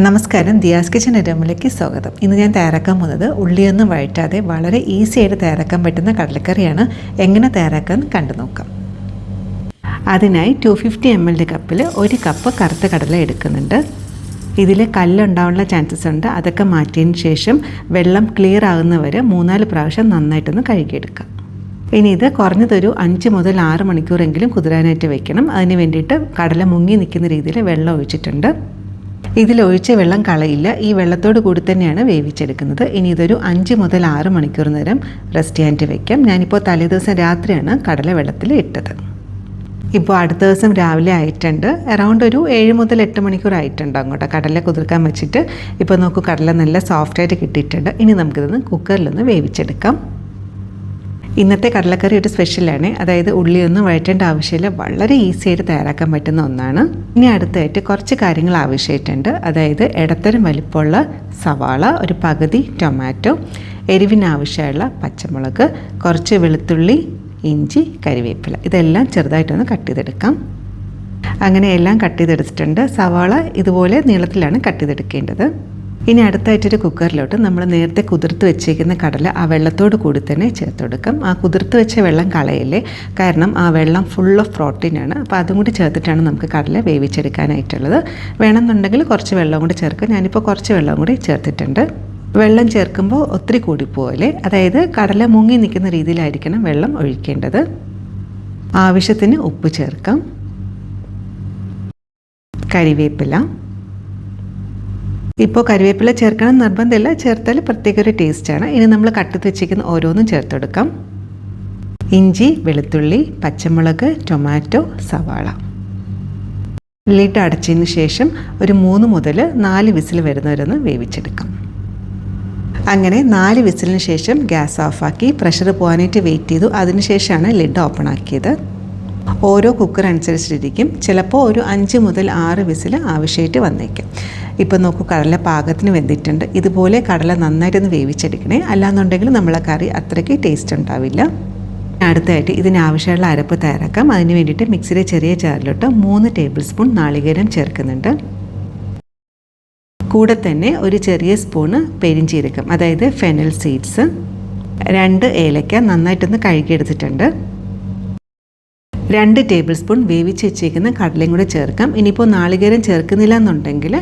നമസ്കാരം. ദിയാസ് കിച്ചൻ ഇടമിലേക്ക് സ്വാഗതം. ഇന്ന് ഞാൻ തയ്യാറാക്കാൻ പോകുന്നത് ഉള്ളിയൊന്നും വഴറ്റാതെ വളരെ ഈസി ആയിട്ട് തയ്യാറാക്കാൻ പറ്റുന്ന കടലക്കറിയാണ്. എങ്ങനെ തയ്യാറാക്കാൻ കണ്ടു നോക്കാം. അതിനായി ടു ഫിഫ്റ്റി എം എൽ കപ്പിൽ ഒരു കപ്പ് കറുത്ത കടല എടുക്കുന്നുണ്ട്. ഇതിൽ കല്ലുണ്ടാവാനുള്ള ചാൻസസ് ഉണ്ട്. അതൊക്കെ മാറ്റിയതിന് ശേഷം വെള്ളം ക്ലിയർ ആകുന്നവരെ മൂന്നാൽ പ്രാവശ്യം നന്നായിട്ടൊന്ന് കഴുകിയെടുക്കാം. ഇനി ഇത് കുറഞ്ഞതൊരു അഞ്ച് മുതൽ ആറ് മണിക്കൂറെങ്കിലും കുതിരാനായിട്ട് വെക്കണം. അതിന് വേണ്ടിയിട്ട് കടല മുങ്ങി നിൽക്കുന്ന രീതിയിൽ വെള്ളം ഒഴിച്ചിട്ടുണ്ട്. ഇതിലൊഴിച്ച വെള്ളം കളയില്ല. ഈ വെള്ളത്തോട് കൂടി തന്നെയാണ് വേവിച്ചെടുക്കുന്നത്. ഇനി ഇതൊരു അഞ്ച് മുതൽ ആറ് മണിക്കൂർ നേരം റെസ്റ്റ് ചെയ്യാൻ വയ്ക്കാം ഞാനിപ്പോൾ തലേദിവസം രാത്രിയാണ് കടല വെള്ളത്തിൽ ഇട്ടത്. ഇപ്പോൾ അടുത്ത ദിവസം രാവിലെ ആയിട്ടുണ്ട്. അറൗണ്ട് ഒരു ഏഴ് മുതൽ എട്ട് മണിക്കൂർ ആയിട്ടുണ്ട് അങ്ങോട്ട് കടല കുതിർക്കാൻ വെച്ചിട്ട്. ഇപ്പോൾ നോക്കൂ കടല നല്ല സോഫ്റ്റായിട്ട് കിട്ടിയിട്ടുണ്ട്. ഇനി നമുക്കിതൊന്ന് കുക്കറിലൊന്ന് വേവിച്ചെടുക്കാം. ഇന്നത്തെ കടലക്കറി ഒരു സ്പെഷ്യലാണ്. അതായത് ഉള്ളിയൊന്നും വഴറ്റേണ്ട ആവശ്യമില്ല. വളരെ ഈസി ആയിട്ട് തയ്യാറാക്കാൻ പറ്റുന്ന ഒന്നാണ്. ഇനി അടുത്തായിട്ട് കുറച്ച് കാര്യങ്ങൾ ആവശ്യമായിട്ടുണ്ട്. അതായത് ഇടത്തരം വലിപ്പമുള്ള സവാള ഒരു പകുതി ടൊമാറ്റോ എരിവിനാവശ്യമുള്ള പച്ചമുളക് കുറച്ച് വെളുത്തുള്ളി ഇഞ്ചി കരിവേപ്പില. ഇതെല്ലാം ചെറുതായിട്ടൊന്ന് കട്ട് ചെയ്തെടുക്കാം. അങ്ങനെ എല്ലാം കട്ട് ചെയ്തെടുത്തിട്ടുണ്ട്. സവാള ഇതുപോലെ നീളത്തിലാണ് കട്ട് ചെയ്തെടുക്കേണ്ടത്. ഇനി അടുത്തായിട്ടൊരു കുക്കറിലോട്ട് നമ്മൾ നേരത്തെ കുതിർത്ത് വെച്ചേക്കുന്ന കടല ആ വെള്ളത്തോട് കൂടി തന്നെ ചേർത്ത് കൊടുക്കാം. ആ കുതിർത്ത് വെച്ച വെള്ളം കളയല്ലേ? കാരണം ആ വെള്ളം ഫുൾ ഓഫ് പ്രോട്ടീൻ ആണ്. അപ്പോൾ അതും കൂടി ചേർത്തിട്ടാണ് നമുക്ക് കടല വേവിച്ചെടുക്കാനായിട്ടുള്ളത്. വേണമെന്നുണ്ടെങ്കിൽ കുറച്ച് വെള്ളം കൂടി ചേർക്കാം. ഞാനിപ്പോൾ കുറച്ച് വെള്ളം കൂടി ചേർത്തിട്ടുണ്ട്. വെള്ളം ചേർക്കുമ്പോൾ ഒത്തിരി കൂടിപ്പോലെ അതായത് കടല മുങ്ങി നിൽക്കുന്ന രീതിയിലായിരിക്കണം വെള്ളം ഒഴിക്കേണ്ടത്. ആവശ്യത്തിന് ഉപ്പ് ചേർക്കാം. കരിവേപ്പില. ഇപ്പോൾ കരിവേപ്പില ചേർക്കണം നിർബന്ധമില്ല. ചേർത്താൽ പ്രത്യേക ഒരു ടേസ്റ്റാണ് ഇനി നമ്മൾ കട്ടത്ത് വെച്ചിരിക്കുന്ന ഓരോന്നും ചേർത്തെടുക്കാം ഇഞ്ചി വെളുത്തുള്ളി പച്ചമുളക് ടൊമാറ്റോ സവാള. ലിഡ് അടച്ചതിന് ശേഷം ഒരു മൂന്ന് മുതൽ നാല് വിസിൽ വരുന്നവരൊന്ന് വേവിച്ചെടുക്കാം. അങ്ങനെ നാല് വിസിലിന് ശേഷം ഗ്യാസ് ഓഫാക്കി പ്രഷർ പോകാനായിട്ട് വെയിറ്റ് ചെയ്തു. അതിനുശേഷമാണ് ലിഡ് ഓപ്പൺ ആക്കിയത്. ഓരോ കുക്കർ അനുസരിച്ചിരിക്കും ചിലപ്പോൾ ഒരു അഞ്ച് മുതൽ ആറ് വിസിൽ ആവശ്യമായിട്ട് വന്നേക്കും. ഇപ്പം നോക്കൂ കടല പാകത്തിന് വെന്തിട്ടുണ്ട്. ഇതുപോലെ കടല നന്നായിട്ടൊന്ന് വേവിച്ചെടുക്കണേ. അല്ലാന്നുണ്ടെങ്കിൽ നമ്മളെ കറി അത്രയ്ക്ക് ടേസ്റ്റ് ഉണ്ടാവില്ല. അടുത്തായിട്ട് ഇതിനാവശ്യമുള്ള അരപ്പ് തയ്യാറാക്കാം. അതിന് വേണ്ടിയിട്ട് മിക്സിയിലെ ചെറിയ ചാറിലോട്ട് മൂന്ന് ടേബിൾ സ്പൂൺ നാളികേരം ചേർക്കുന്നുണ്ട്. കൂടെ തന്നെ ഒരു ചെറിയ സ്പൂണ് പെരിഞ്ചീരകം അതായത് ഫെനൽ സീഡ്സ് രണ്ട് ഏലക്ക നന്നായിട്ടൊന്ന് കഴുകിയെടുത്തിട്ടുണ്ട്. രണ്ട് ടേബിൾ സ്പൂൺ വേവിച്ച് വെച്ചേക്കുന്ന കടലയും കൂടെ ചേർക്കാം. ഇനിയിപ്പോൾ നാളികേരം ചേർക്കുന്നില്ല എന്നുണ്ടെങ്കിൽ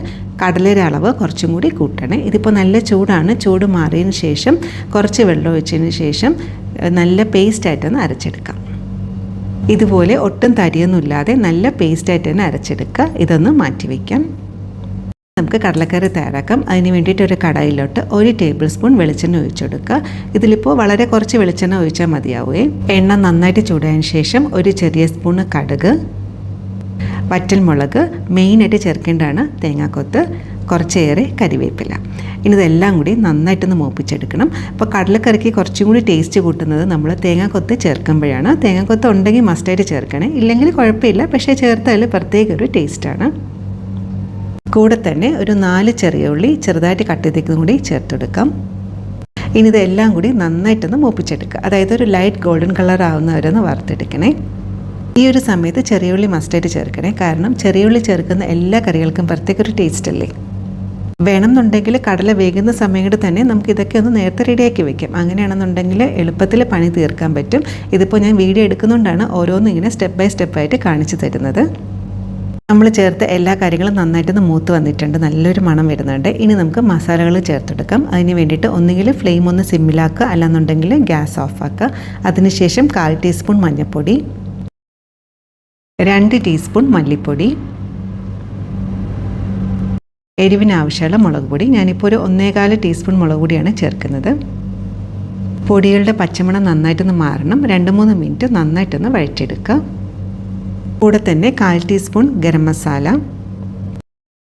കടലയുടെ അളവ് കുറച്ചും കൂടി കൂട്ടണേ. ഇതിപ്പോൾ നല്ല ചൂടാണ്. ചൂട് മാറിയതിന് ശേഷം കുറച്ച് വെള്ളം ഒഴിച്ചതിന് ശേഷം നല്ല പേസ്റ്റായിട്ടൊന്ന് അരച്ചെടുക്കാം. ഇതുപോലെ ഒട്ടും തരിയൊന്നുമില്ലാതെ നല്ല പേസ്റ്റായിട്ട് തന്നെ അരച്ചെടുക്കുക. ഇതൊന്ന് മാറ്റി വയ്ക്കാം നമുക്ക് കടലക്കറി തയ്യാറാക്കാം. അതിന് വേണ്ടിയിട്ട് ഒരു കടായിലോട്ട് ഒരു ടേബിൾ സ്പൂൺ വെളിച്ചെണ്ണ ഒഴിച്ചെടുക്കുക ഇതിലിപ്പോൾ വളരെ കുറച്ച് വെളിച്ചെണ്ണ ഒഴിച്ചാൽ മതിയാവുകയെ എണ്ണ നന്നായിട്ട് ചൂടായതിന് ശേഷം ഒരു ചെറിയ സ്പൂണ് കടുക് വറ്റൽമുളക് മെയിനായിട്ട് ചേർക്കേണ്ടതാണ് തേങ്ങാക്കൊത്ത് കുറച്ചേറെ കരിവേപ്പില. ഇനി ഇതെല്ലാം കൂടി നന്നായിട്ടൊന്ന് മൂപ്പിച്ചെടുക്കണം. അപ്പോൾ കടലക്കറിക്ക് കുറച്ചും കൂടി ടേസ്റ്റ് കൂട്ടുന്നത് നമ്മൾ തേങ്ങാക്കൊത്ത് ചേർക്കുമ്പോഴാണ്. തേങ്ങാക്കൊത്ത് ഉണ്ടെങ്കിൽ മസ്റ്റായിട്ട് ചേർക്കണേ. ഇല്ലെങ്കിൽ കുഴപ്പമില്ല. പക്ഷേ ചേർത്താൽ പ്രത്യേക ഒരു ടേസ്റ്റാണ് കൂടെ തന്നെ ഒരു നാല് ചെറിയ ഉള്ളി ചെറുതായിട്ട് കട്ട് ചെയ്തേക്കുന്നതും കൂടി ചേർത്തെടുക്കാം. ഇനി ഇതെല്ലാം കൂടി നന്നായിട്ടൊന്ന് മൂപ്പിച്ചെടുക്കുക. അതായത് ഒരു ലൈറ്റ് ഗോൾഡൻ കളർ ആവുന്നവരൊന്ന് വറുത്തെടുക്കണേ. ഈ ഒരു സമയത്ത് ചെറിയ ഉള്ളി മസ്റ്റായിട്ട് ചേർക്കണേ. കാരണം ചെറിയ ഉള്ളി ചേർക്കുന്ന എല്ലാ കറികൾക്കും പ്രത്യേക ഒരു ടേസ്റ്റ് അല്ലേ? വേണമെന്നുണ്ടെങ്കിൽ കടല വേകുന്ന സമയത്ത് തന്നെ നമുക്ക് ഇതൊക്കെ ഒന്ന് നേരത്തെ റെഡിയാക്കി വെക്കാം. അങ്ങനെയാണെന്നുണ്ടെങ്കിൽ എളുപ്പത്തിൽ പണി തീർക്കാൻ പറ്റും. ഇതിപ്പോൾ ഞാൻ വീഡിയോ എടുക്കുന്നതുകൊണ്ടാണ് ഓരോന്നും ഇങ്ങനെ സ്റ്റെപ്പ് ബൈ സ്റ്റെപ്പായിട്ട് കാണിച്ചു തരുന്നത്. നമ്മൾ ചേർത്ത് എല്ലാ കാര്യങ്ങളും നന്നായിട്ടൊന്ന് മൂത്ത് വന്നിട്ടുണ്ട്. നല്ലൊരു മണം വരുന്നുണ്ട്. ഇനി നമുക്ക് മസാലകൾ ചേർത്തെടുക്കാം. അതിന് വേണ്ടിയിട്ട് ഒന്നുകിൽ ഫ്ലെയിം ഒന്ന് സിമ്മിലാക്കുക. അല്ലാന്നുണ്ടെങ്കിൽ ഗ്യാസ് ഓഫാക്കുക. അതിനുശേഷം കാൽ ടീസ്പൂൺ മഞ്ഞൾപ്പൊടി. രണ്ട് ടീസ്പൂൺ മല്ലിപ്പൊടി. എരിവിനാവശ്യമുള്ള മുളക് പൊടി. ഞാനിപ്പോൾ ഒരു ഒന്നേകാൽ ടീസ്പൂൺ മുളക് പൊടിയാണ് ചേർക്കുന്നത്. പൊടികളുടെ പച്ചമണം നന്നായിട്ടൊന്ന് മാറണം. രണ്ട് മൂന്ന് മിനിറ്റ് നന്നായിട്ടൊന്ന് വഴറ്റിയെടുക്കുക. കൂടെ തന്നെ കാൽ ടീസ്പൂൺ ഗരം മസാല.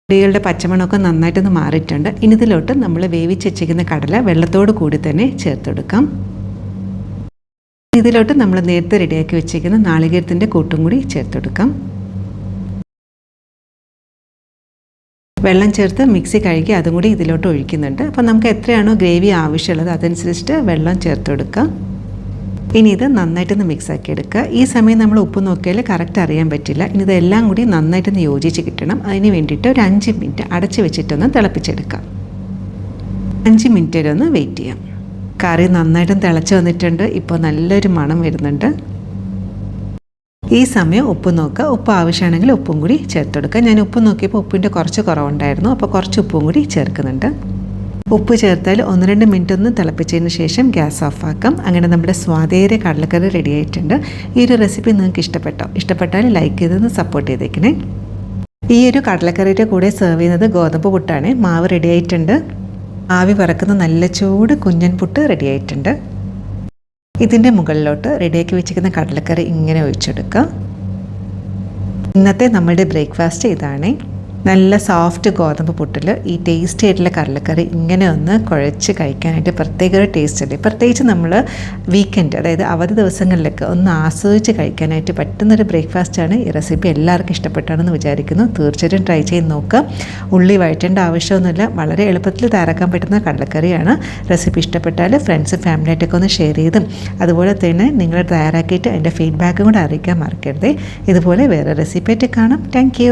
പൊടികളുടെ പച്ചമണമൊക്കെ നന്നായിട്ടൊന്ന് മാറിയിട്ടുണ്ട്. ഇനി ഇതിലോട്ട് നമ്മൾ വേവിച്ച് വെച്ചിരിക്കുന്ന കടല വെള്ളത്തോട് കൂടി തന്നെ ചേർത്തെടുക്കാം. ഇതിലോട്ട് നമ്മൾ നേരത്തെ റെഡിയാക്കി വെച്ചിരിക്കുന്ന നാളികേരത്തിന്റെ കൂട്ടും കൂടി ചേർത്തെടുക്കാം. വെള്ളം ചേർത്ത് മിക്സി കഴുകി അതും കൂടി ഇതിലോട്ട് ഒഴിക്കുന്നുണ്ട്. അപ്പോൾ നമുക്ക് എത്രയാണോ ഗ്രേവി ആവശ്യമുള്ളത് അതനുസരിച്ചിട്ട് വെള്ളം ചേർത്തെടുക്കാം. ഇനി ഇത് നന്നായിട്ടൊന്ന് മിക്സാക്കി എടുക്കുക. ഈ സമയം നമ്മൾ ഉപ്പ് നോക്കിയാൽ കറക്റ്റ് അറിയാൻ പറ്റില്ല. ഇനി ഇതെല്ലാം കൂടി നന്നായിട്ടൊന്ന് യോജിച്ച് കിട്ടണം. അതിന് വേണ്ടിയിട്ട് ഒരു അഞ്ച് മിനിറ്റ് അടച്ച് വെച്ചിട്ടൊന്ന് തിളപ്പിച്ചെടുക്കാം അഞ്ച് മിനിറ്റ് വരെ ഒന്ന് വെയിറ്റ് ചെയ്യാം. കറി നന്നായിട്ടും തിളച്ച് വന്നിട്ടുണ്ട്. ഇപ്പോൾ നല്ലൊരു മണം വരുന്നുണ്ട്. ഈ സമയം ഉപ്പ് നോക്കുക. ഉപ്പ് ആവശ്യമാണെങ്കിൽ ഉപ്പും കൂടി ചേർത്ത് കൊടുക്കുക ഞാൻ ഉപ്പ് നോക്കിയപ്പോൾ ഉപ്പിന്റെ കുറച്ച് കുറവുണ്ടായിരുന്നു. അപ്പോൾ കുറച്ച് ഉപ്പും കൂടി ചേർക്കുന്നുണ്ട്. ഉപ്പ് ചേർത്താൽ ഒന്ന് രണ്ട് മിനിറ്റ് ഒന്ന് തിളപ്പിച്ചതിന് ശേഷം ഗ്യാസ് ഓഫാക്കാം അങ്ങനെ നമ്മുടെ സ്വാദേര കടലക്കറി റെഡി ആയിട്ടുണ്ട്. ഈ ഒരു റെസിപ്പി നിങ്ങൾക്ക് ഇഷ്ടപ്പെട്ടോ? ഇഷ്ടപ്പെട്ടാൽ ലൈക്ക് ചെയ്തൊന്ന് സപ്പോർട്ട് ചെയ്തേക്കണേ. ഈ ഒരു കടലക്കറിയുടെ കൂടെ സെർവ് ചെയ്യുന്നത് ഗോതമ്പ് പുട്ടാണ്. മാവ് റെഡി ആയിട്ടുണ്ട്. ആവി പറക്കുന്ന നല്ല ചൂട് കുഞ്ഞൻ പുട്ട് റെഡി ആയിട്ടുണ്ട്. ഇതിന്റെ മുകളിലോട്ട് റെഡിയാക്കി വെച്ചിരിക്കുന്ന കടലക്കറി ഇങ്ങനെ ഒഴിച്ചെടുക്കുക ഇന്നത്തെ നമ്മളുടെ ബ്രേക്ക്ഫാസ്റ്റ് ഇതാണ്. നല്ല സോഫ്റ്റ് ഗോതമ്പ് പുട്ടിൽ ഈ ടേസ്റ്റി ആയിട്ടുള്ള കടലക്കറി ഇങ്ങനെ ഒന്ന് കുഴച്ച് കഴിക്കാനായിട്ട് പ്രത്യേക ഒരു ടേസ്റ്റ് ഉണ്ട്. പ്രത്യേകിച്ച് നമ്മൾ വീക്കെൻഡ് അതായത് അവധി ദിവസങ്ങളിലൊക്കെ ഒന്ന് ആസ്വദിച്ച് കഴിക്കാനായിട്ട് പറ്റുന്നൊരു ബ്രേക്ക്ഫാസ്റ്റാണ് ഈ റെസിപ്പി എല്ലാവർക്കും ഇഷ്ടപ്പെട്ടാണെന്ന് വിചാരിക്കുന്നു. തീർച്ചയായിട്ടും ട്രൈ ചെയ്ത് നോക്കുക. ഉള്ളി വഴറ്റേണ്ട ആവശ്യമൊന്നുമില്ല. വളരെ എളുപ്പത്തിൽ തയ്യാറാക്കാൻ പറ്റുന്ന കടലക്കറിയാണ്. റെസിപ്പി ഇഷ്ടപ്പെട്ടാൽ ഫ്രണ്ട്സ് ഫാമിലിയായിട്ടൊക്കെ ഒന്ന് ഷെയർ ചെയ്തും. അതുപോലെ തന്നെ നിങ്ങൾ തയ്യാറാക്കിയിട്ട് അതിന്റെ ഫീഡ്ബാക്കും കൂടെ അറിയിക്കാൻ മറക്കരുത്. ഇതുപോലെ വേറെ റെസിപ്പി ആയിട്ട് കാണാം. താങ്ക്